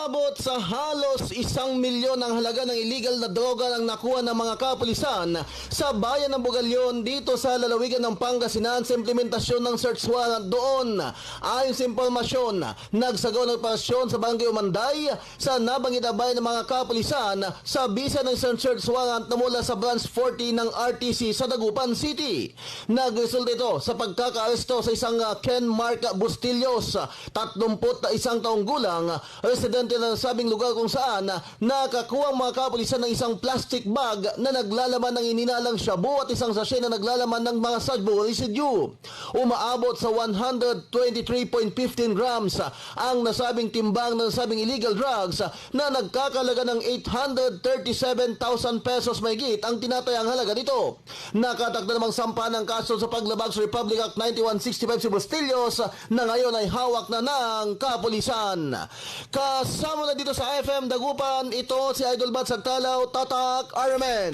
Umaabot sa halos isang milyon ang halaga ng illegal na droga ang nakuha ng mga kapulisan sa bayan ng Bugalyon dito sa lalawigan ng Pangasinan sa implementasyon ng search warrant doon. Ayon sa impormasyon, nagsagawa ng operasyon sa Barangay Umanday sa nabanggit na bayan ng mga kapulisan sa bisa ng isang search warrant na mula sa branch 40 ng RTC sa Dagupan City. Nagresulta ito sa pagkakaaresto sa isang uh, Ken Mark Bustillos, 31 taong gulang, residente ng sabing lugar kung saan uh, nakakuha ang mga kapulisan ng isang plastic bag na naglalaman ng ininalang shabu at isang sachet na naglalaman ng mga sajbo residue. Umaabot sa 123.15 grams uh, ang nasabing timbang ng nasabing illegal drugs uh, na nagkakalaga ng 837,000 pesos mahigit ang tinatayang halaga nito. Nakatakda namang sampa ng kaso sa paglabag sa Republic Act 9165 si Bustillos na ngayon ay hawak na ng kapulisan. Kasama na dito sa FM Dagupan, ito si Idol Bad Sagtalaw, Tatak Armen.